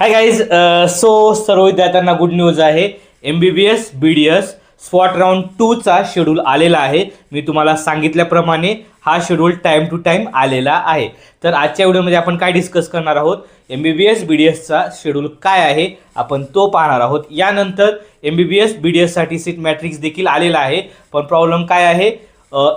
Hi guys so सर्व विद्यार्थ्यांना good news आहे. M B B S B D S spot round टूचा schedule आलेला आहे. मी तुम्हाला सांगितल्याप्रमाणे हा शेड्यूल टाईम टू टाईम आलेला आहे. तर आजच्या व्हिडिओमध्ये आपण काय डिस्कस करणार आहोत? M B B S B D एसचा schedule काय आहे? आपण तो पाहणार आहोत. यानंतर M B B S B D एससाठी seat matrix देखील आलेला आहे. पण प्रॉब्लेम काय आहे?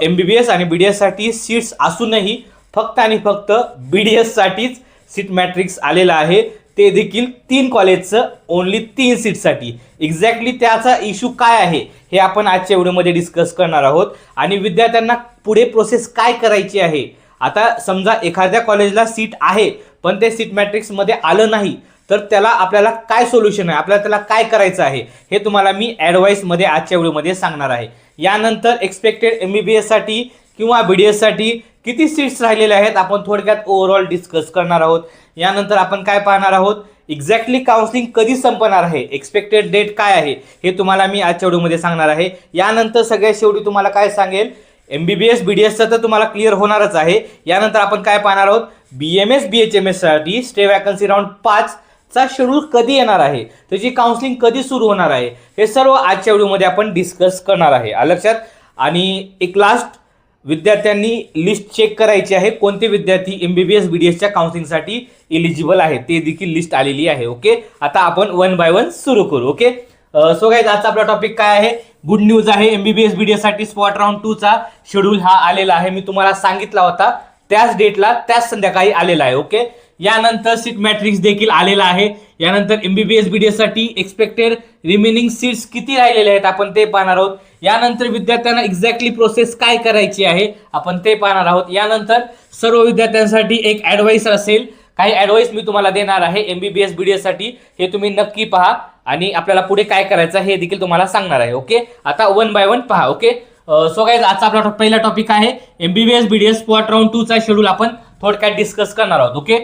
एम बी बी एस आणि बी डी एससाठी सीट्स असूनही फक्त आणि फक्त बी डी एससाठीच सीट मॅट्रिक्स आलेला आहे. ते देखील तीन कॉलेजचं ओन्ली तीन सीटसाठी एक्झॅक्टली त्याचा इश्यू काय आहे हे आपण आजच्या व्हिडिओमध्ये डिस्कस करणार आहोत. आणि विद्यार्थ्यांना पुढे प्रोसेस काय करायची आहे? आता समजा एखाद्या कॉलेजला सीट आहे पण ते सीट मॅट्रिक्समध्ये आलं नाही तर त्याला आपल्याला काय सोल्युशन आहे? आपल्याला त्याला काय करायचं आहे? हे तुम्हाला मी ॲडवाईसमध्ये आजच्या व्हिडिओमध्ये सांगणार आहे. यानंतर एक्सपेक्टेड एम बी बी एससाठी किंवा बी डी एससाठी किती सीट्स राहिलेल्या आहेत आपण थोडक्यात ओव्हरऑल डिस्कस करणार आहोत. यानंतर आपण काय पाहणार आहोत? एक्झॅक्टली काउन्सिलिंग कधी संपणार आहे? एक्सपेक्टेड डेट काय आहे? हे तुम्हाला मी आजच्या व्हिडिओमध्ये सांगणार आहे. यानंतर सगळ्यात शेवटी तुम्हाला काय सांगेल? M B B S B D एसचं तर तुम्हाला क्लिअर होणारच आहे. यानंतर आपण काय पाहणार आहोत? B M S B H M एससाठी stay vacancy round पाच चा शेड्यूल कधी येणार आहे? त्याची काउन्सिलिंग कधी सुरू होणार आहे? हे सर्व आजच्या व्हिडिओमध्ये आपण डिस्कस करणार आहे. लक्षात? आणि एक लास्ट विद्यार्थ्यांनी लिस्ट चेक करायची आहे. कोणते विद्यार्थी M B B S B D एसच्या काउन्सिलिंगसाठी इलिजिबल आहे? ते देखील लिस्ट आलेली आहे ओके आता आपण वन बाय वन सुरू करू ओके सो गाईज आजचा आपला टॉपिक काय आहे? गुड न्यूज आहे. M B B S B D एससाठी spot round टूचा शेड्यूल हा आलेला आहे. मी तुम्हाला सांगितला होता त्याच डेटला त्याच संध्याकाळी आलेला आहे ओके यानंतर सीट मॅट्रिक्स देखील आलेला आहे. यानंतर M B B S B D एससाठी expected remaining seats किती राहिलेले आहेत आपण ते पाहणार आहोत. यानंतर विद्यार्थ्यांना एक्झॅक्टली प्रोसेस काय करायची आहे आपण ते पाहणार आहोत. यानंतर सर्व विद्यार्थ्यांसाठी एक ॲडवाईस असेल. काही ॲडवाईस मी तुम्हाला देणार आहे M B B S B D एससाठी हे तुम्ही नक्की पहा आणि आपल्याला पुढे काय करायचं हे देखील तुम्हाला सांगणार आहे ओके आता वन बाय वन पहा ओके सो गाईज आजचा आपला टॉप- पहिला टॉपिक आहे M B B S B D S spot round टूचा schedule आपण थोडक्यात डिस्कस करणार आहोत ओके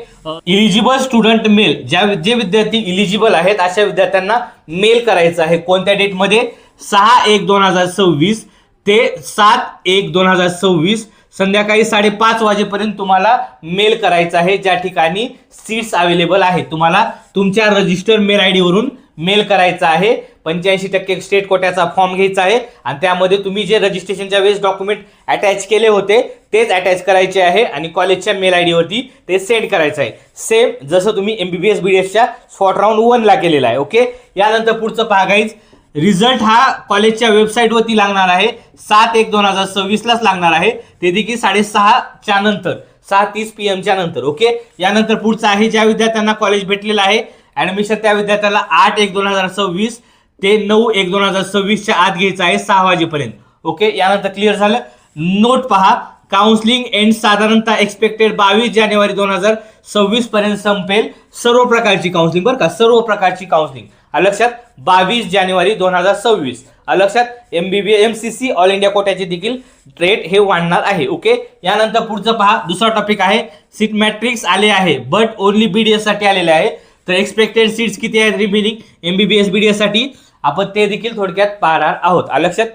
इलिजिबल स्टुडंट मेल ज्या जे विद्यार्थी इलिजिबल आहेत अशा विद्यार्थ्यांना मेल करायचं आहे. कोणत्या डेटमध्ये सहा एक दोन हजार सव्वीस ते सात एक दोन हजार सव्वीस. संध्याकाळी साडेपाच वाजेपर्यंत तुम्हाला मेल करायचं आहे. ज्या ठिकाणी सीट्स अवेलेबल आहेत. तुम्हाला तुमच्या रजिस्टर मेल आय डीवरून मेल करायचा आहे. पंच्याऐंशी टक्के स्टेट कोट्याचा फॉर्म घ्यायचा आहे. आणि त्यामध्ये तुम्ही जे रजिस्ट्रेशनच्या वेळेस डॉक्युमेंट अटॅच केले होते तेच अटॅच करायचे आहे आणि कॉलेजच्या मेल आय डीवरती ते सेंड करायचं आहे. सेम जसं तुम्ही M B B S B D एसच्या स्पॉट राऊंड वनला केलेला आहे ओके यानंतर पुढचं पाहायच रिझल्ट हा कॉलेजच्या वेबसाईटवरती लागणार आहे. सात एक दोन हजार सव्वीसलाच लागणार आहे. ते देखील साडेसहाच्या नंतर सहा तीस पी एमच्या नंतर ओके यानंतर पुढचं आहे ज्या विद्यार्थ्यांना कॉलेज भेटलेलं आहे ॲडमिशन त्या विद्यार्थ्याला आठ एक दोन हजार सव्वीस ते नऊ एक दोन हजार सव्वीसच्या आत घ्यायचं आहे सहा वाजेपर्यंत. ओके यानंतर क्लिअर झालं. नोट पहा काउन्सिलिंग एंड साधारणतः एक्सपेक्टेड बावीस जानेवारी दोन हजार सव्वीस पर्यंत संपेल. सर्व प्रकारची काउन्सिलिंग बरं का? सर्व प्रकारची काउन्सिलिंग लक्षात? बावीस जानेवारी दोन हजार सव्वीस. लक्षात? M B B M C C all India कोट्याचे देखील रेट हे वाढणार आहे. ओके यानंतर पुढचं पहा. दुसरा टॉपिक आहे. सीट मॅट्रिक्स आले आहे बट ओनली बी डी एससाठी आलेले आहे. तर एक्सपेक्टेड सीट्स किती आहेत remaining M B B S B D एससाठी आपण ते देखील थोडक्यात पाहणार आहोत. लक्षात?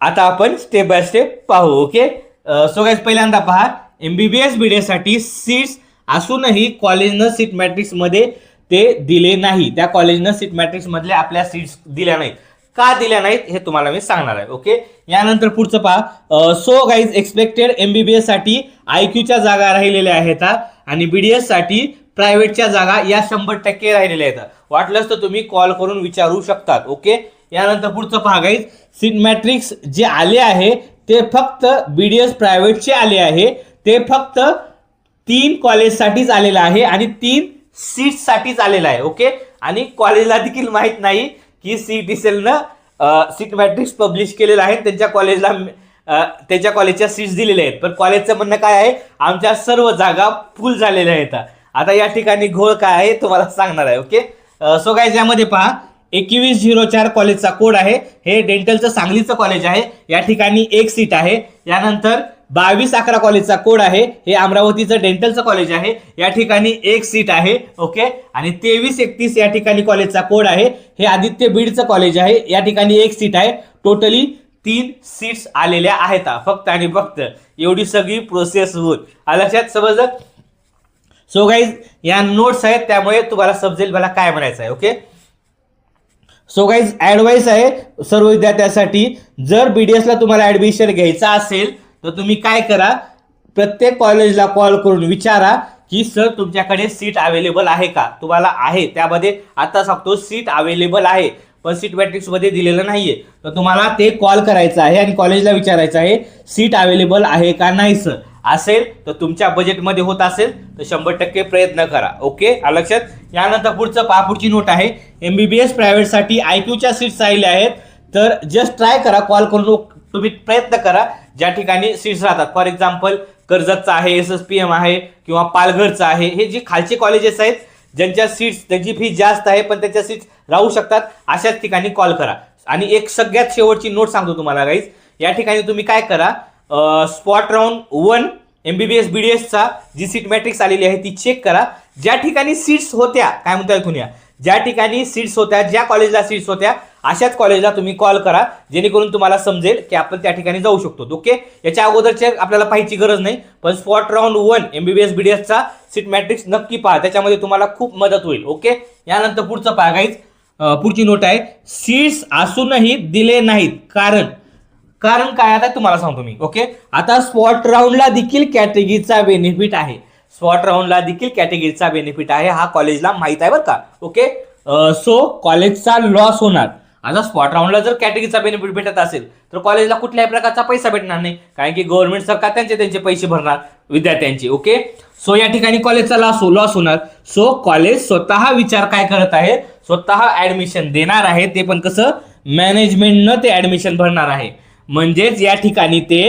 आता आपण स्टेप बाय स्टेप पाहू ओके सो गाईज पहिल्यांदा पहा M B B S B D seats असूनही कॉलेजनं सीट मॅट्रिक्समध्ये ते दिले नाही. त्या कॉलेजनं सीट मॅट्रिक्समधल्या आपल्या सीट्स दिल्या नाहीत. का दिल्या नाहीत हे तुम्हाला मी सांगणार आहे ओके यानंतर पुढचं पहा. So guys expected M B B एससाठी I क्यूच्या जागा राहिलेल्या आहेत आणि बी डी एससाठी प्रायव्हेटच्या जागा या शंभर टक्के राहिलेल्या आहेत. वाटलंच तर तुम्ही कॉल करून विचारू शकतात ओके? यानंतर पुढचं पहा गाईज सीट मॅट्रिक्स जे आले आहे ते फक्त बी डी एस प्रायव्हेटचे आले आहे. ते फक्त तीन कॉलेजसाठीच आलेलं आहे आणि तीन सीट्ससाठीच आलेलं आहे ओके? आणि कॉलेजला देखील माहीत नाही की सी टी सेलनं सीट मॅट्रिक्स पब्लिश केलेलं आहे. त्यांच्या कॉलेजला त्याच्या त्यांच्या कॉलेजच्या सीट्स दिलेल्या आहेत. पण कॉलेजचं म्हणणं काय आहे? आमच्या सर्व जागा फुल झालेल्या आहेत. आता या ठिकाणी घोळ काय आहे तुम्हाला सांगणार आहे ओके सो काय यामध्ये पहा एकवीस झिरो चार कॉलेजचा कोड आहे. हे डेंटलचं सांगलीचं कॉलेज आहे. या ठिकाणी एक सीट आहे. यानंतर बावीस अकरा कॉलेजचा कोड आहे. हे अमरावतीचं डेंटलचं कॉलेज आहे. या ठिकाणी एक सीट आहे ओके आणि तेवीस एकतीस या ठिकाणी कॉलेजचा कोड आहे. हे आदित्य बीडचं कॉलेज आहे. या ठिकाणी एक सीट आहे. टोटली तीन सीट्स आलेल्या आहेत. फक्त आणि फक्त. एवढी सगळी प्रोसेस होऊन. आलं लक्षात समजलं? सो गाईज या नोट्स आहेत त्यामुळे तुम्हाला समजेल मला काय म्हणायचं आहे ओके सो गाईज ॲडवाईस आहे सर्व विद्यार्थ्यांसाठी. जर बी डी एसला तुम्हाला ॲडमिशन घ्यायचं असेल तर तुम्ही काय करा? प्रत्येक कॉलेजला कॉल करून विचारा की सर तुमच्याकडे सीट अवेलेबल आहे का? तुम्हाला आहे त्यामध्ये आता सांगतो सीट अवेलेबल आहे पण सीट मॅट्रिक्समध्ये दिलेलं नाहीये. तर तुम्हाला ते कॉल करायचं आहे आणि कॉलेजला विचारायचं आहे सीट अवेलेबल आहे का? नाही सर असेल तर तुमच्या बजेटमध्ये होत असेल तर शंभर टक्के प्रयत्न करा. ओके लक्षात? यानंतर पुढचं पहा नोट आहे. एम बी बी एस प्रायव्हेटसाठी आय क्यूच्या सीट्स राहिल्या आहेत. तर जस्ट ट्राय करा कॉल करून तुम्ही प्रयत्न करा. ज्या ठिकाणी सीट्स राहतात. फॉर एक्झाम्पल कर्जतचं आहे एस एस पी एम आहे किंवा पालघरचं आहे. हे जे खालचे कॉलेजेस आहेत ज्यांच्या सीट्स त्यांची फी जास्त आहे पण त्यांच्या सीट्स राहू शकतात अशाच ठिकाणी कॉल करा. आणि एक सगळ्यात शेवटची नोट सांगतो तुम्हाला गाईज या ठिकाणी तुम्ही काय करा spot round one M B B S B D एसचा जी सीट मॅट्रिक्स आलेली आहे ती चेक करा. ज्या ठिकाणी सीट्स होत्या काय म्हणता येथून या ज्या ठिकाणी सीट्स होत्या ज्या कॉलेजला सीट्स होत्या अशाच कॉलेजला तुम्ही कॉल करा जेणेकरून तुम्हाला समजेल की आपण त्या ठिकाणी जाऊ शकतो. ओके याच्या अगोदरचे आपल्याला पाहायची गरज नाही पण spot round one M B B S B D एसचा seat matrix नक्की पहा. त्याच्यामध्ये तुम्हाला खूप मदत होईल. ओके यानंतर पुढचं पहा काहीच पुढची नोट आहे. सीट्स असूनही दिले नाहीत. कारण कारण काय आता तुम्हाला सांगतो मी ओके आता स्पॉट राऊंडला देखील कॅटेगरीचा बेनिफिट आहे. स्पॉट राऊंडला देखील कॅटेगरीचा बेनिफिट आहे हा कॉलेजला माहीत आहे बरं का ओके सो कॉलेजचा लॉस होणार. आता स्पॉट राऊंडला जर कॅटेगरीचा बेनिफिट भेटत असेल तर कॉलेजला कुठल्याही प्रकारचा पैसा भेटणार नाही. कारण की गव्हर्नमेंट सरकार त्यांचे त्यांचे पैसे भरणार विद्यार्थ्यांचे ओके सो या ठिकाणी कॉलेजचा लॉस लॉस होणार. सो कॉलेज स्वतः विचार काय करत आहे? स्वतः ऍडमिशन देणार आहे ते पण कसं? मॅनेजमेंटनं ते ऍडमिशन भरणार आहे. म्हणजेच या ठिकाणी ते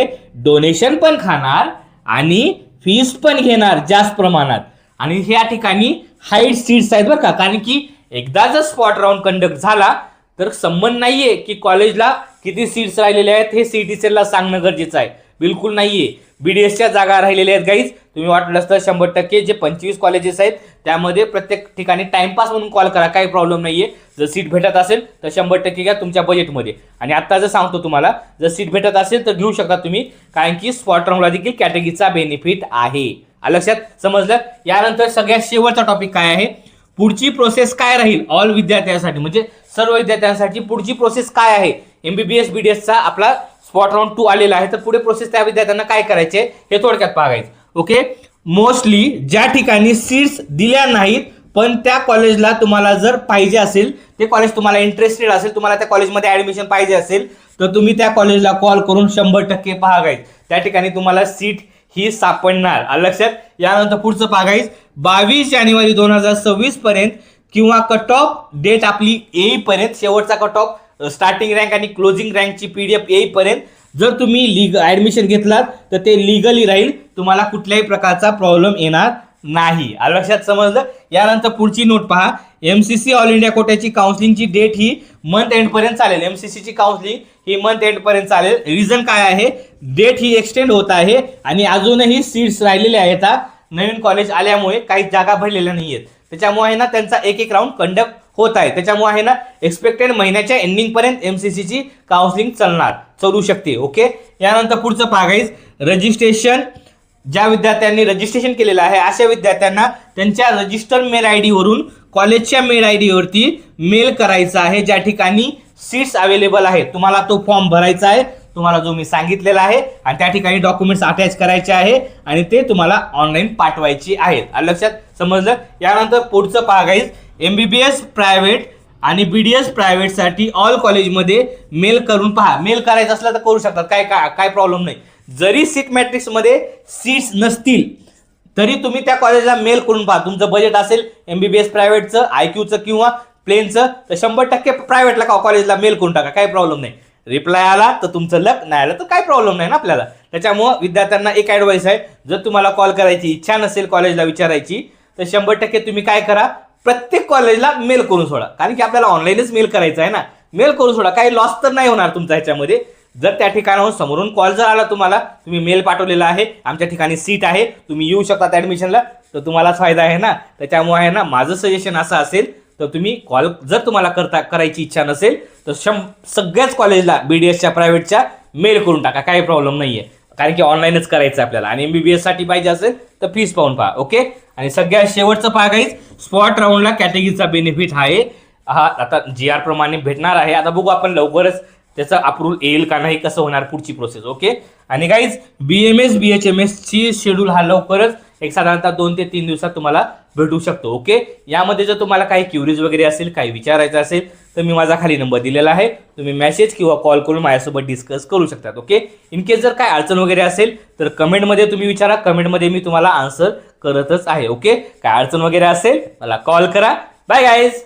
डोनेशन पण खाणार आणि फीस पण घेणार जास्त प्रमाणात. आणि या ठिकाणी हाईट सीट्स आहेत बरं का. कारण की एकदा जर स्पॉट राऊंड कंडक्ट झाला तर संबंध नाहीये की कॉलेजला किती सीट्स राहिलेल्या आहेत हे सी सीटीसीला सांगणं गरजेचं आहे. बिलकुल नाहीये. बी डी एसच्या जागा राहिलेल्या आहेत गाईज तुम्ही वाटलं तर शंभर टक्के जे पंचवीस कॉलेजेस आहेत त्यामध्ये प्रत्येक ठिकाणी टाइमपास म्हणून कॉल करा काही प्रॉब्लेम नाही आहे जर सीट भेटत असेल तर शंभर टक्के घ्या तुमच्या बजेटमध्ये आणि आत्ता जर सांगतो तुम्हाला जर सीट भेटत असेल तर घेऊ शकता तुम्ही कारण की स्पॉट राऊंडला देखील कॅटेगरीचा बेनिफिट आहे. लक्षात? समजलं? यानंतर सगळ्यात शेवटचा टॉपिक काय आहे? पुढची प्रोसेस काय राहील? ऑल विद्यार्थ्यांसाठी म्हणजे सर्व विद्यार्थ्यांसाठी पुढची प्रोसेस काय आहे? एमबीबीएस बीडीएसचा आपला स्पॉट राऊंड टू आलेला आहे. तर पुढे प्रोसेस त्या विद्यार्थ्यांना काय करायचे हे थोडक्यात बघायचं. ओके मोस्टली ज्या ठिकाणी सीट्स दिल्या नाहीत पण त्या कॉलेजला तुम्हाला जर पाहिजे असेल ते कॉलेज तुम्हाला इंटरेस्टेड असेल तुम्हाला त्या कॉलेजमध्ये ॲडमिशन पाहिजे असेल तर तुम्ही त्या कॉलेजला कॉल करून शंभर टक्के पहा त्या ठिकाणी तुम्हाला सीट ही सापडणार. लक्षात? यानंतर पुढचं पागाईज बावीस जानेवारी दोन हजार सव्वीस पर्यंत किंवा कट ऑफ डेट आपली येईपर्यंत शेवटचा कट ऑफ स्टार्टिंग रँक आणि क्लोजिंग रँकची पी डी एफ येईपर्यंत जर तुम्ही लीग ॲडमिशन घेतलात तर ते लिगली राहील. तुम्हाला कुठल्याही प्रकारचा प्रॉब्लेम येणार नाही. लक्षात समजलं? यानंतर पुढची नोट पहा. M C C all India कोट्याची काउन्सिलिंगची डेट ही मंथ एंडपर्यंत चालेल. एम सी सीची काउन्सिलिंग ही मंथ एंडपर्यंत चालेल. रिझन काय आहे? डेट ही एक्सटेंड होत आहे आणि अजूनही सीट्स राहिलेल्या आहेत नवीन कॉलेज आल्यामुळे काही जागा भरलेल्या नाही आहेत त्याच्यामुळे आहे ना त्यांचा एक एक राऊंड कंडक्ट होत आहे. त्याच्यामुळे आहे ना एक्सपेक्टेड महिन्याच्या एंडिंगपर्यंत एम सी सीची काउन्सिलिंग चालणार चालू शकते. ओके यानंतर पुढचं पागाईज रजिस्ट्रेशन ज्या विद्यार्थ्यांनी रजिस्ट्रेशन केलेलं आहे अशा विद्यार्थ्यांना त्यांच्या रजिस्टर मेल आय डीवरून कॉलेजच्या मेल आय डीवरती मेल करायचा आहे. ज्या ठिकाणी सीट्स अवेलेबल आहेत. तुम्हाला तो फॉर्म भरायचा आहे. तुम्हाला जो मी सांगितलेला आहे आणि त्या ठिकाणी डॉक्युमेंट्स अटॅच करायचे आहे आणि ते तुम्हाला ऑनलाईन पाठवायचे आहेत. लक्षात समजलं? यानंतर पुढचं पागाईज M B B S private आणि बी डी एस प्रायव्हेटसाठी ऑल कॉलेजमध्ये मेल करून पहा. मेल करायचं असलं तर करू शकतात. काय काय काय प्रॉब्लेम नाही. जरी सीट मॅट्रिक्समध्ये सीट्स नसतील तरी तुम्ही त्या कॉलेजला मेल करून पहा. तुमचं बजेट असेल एम बी बी एस प्रायव्हेटचं आय क्यूचं किंवा प्लेनचं तर शंभर टक्के प्रायव्हेटला का कॉलेजला मेल करून टाका. काही प्रॉब्लेम नाही. रिप्लाय आला तर तुमचं लक नाही आलं तर काही प्रॉब्लेम नाही ना आपल्याला. त्याच्यामुळं विद्यार्थ्यांना एक ॲडवाईस आहे. जर तुम्हाला कॉल करायची इच्छा नसेल कॉलेजला विचारायची तर शंभर टक्के तुम्ही काय करा प्रत्येक कॉलेजला मेल करून सोडा. कारण की आपल्याला ऑनलाईनच मेल करायचं आहे ना. मेल करून सोडा. काही लॉस तर नाही होणार तुमचा ह्याच्यामध्ये. जर त्या ठिकाणाहून समोरून कॉल जर आला तुम्हाला तुम्ही मेल पाठवलेला आहे आमच्या ठिकाणी सीट आहे तुम्ही येऊ शकता ॲडमिशनला तर तुम्हालाच फायदा आहे ना. त्याच्यामुळे आहे ना माझं सजेशन असं असेल तर तुम्ही कॉल जर तुम्हाला करता करायची इच्छा नसेल तर शं सगळ्याच कॉलेजला बी डी एसच्या प्रायव्हेटच्या मेल करून टाका. काही प्रॉब्लेम नाही आहे कारण की ऑनलाईनच करायचं आहे आपल्याला. आणि एम बी बी एससाठी पाहिजे असेल तर फीस पाहून पहा ओके? आणि सगळ्यात शेवटचं पहा गाईज स्पॉट राऊंडला कॅटेगरीचा बेनिफिट आहे. हा आता जी आर प्रमाणे भेटणार आहे. आता बघू आपण लवकरच त्याचं अप्रूव्हल येईल का नाही कसं होणार पुढची प्रोसेस ओके? आणि guys B M S B H M एसची शेड्यूल हा लवकरच एक साधारणतः दोन ते तीन दिवसात तुम्हाला भेटू शकतो ओके? यामध्ये जर तुम्हाला काही क्युरीज वगैरे असेल काही विचारायचं असेल तर मी माझा खाली नंबर दिलेला आहे. तुम्ही मेसेज किंवा कॉल करून माझ्यासोबत डिस्कस करू शकतात ओके? इन केस जर काय अडचण वगैरे असेल तर कमेंटमध्ये तुम्ही विचारा. कमेंटमध्ये मी तुम्हाला आन्सर करतच आहे ओके? काय अडचण वगैरे असेल मला कॉल करा. Bye guys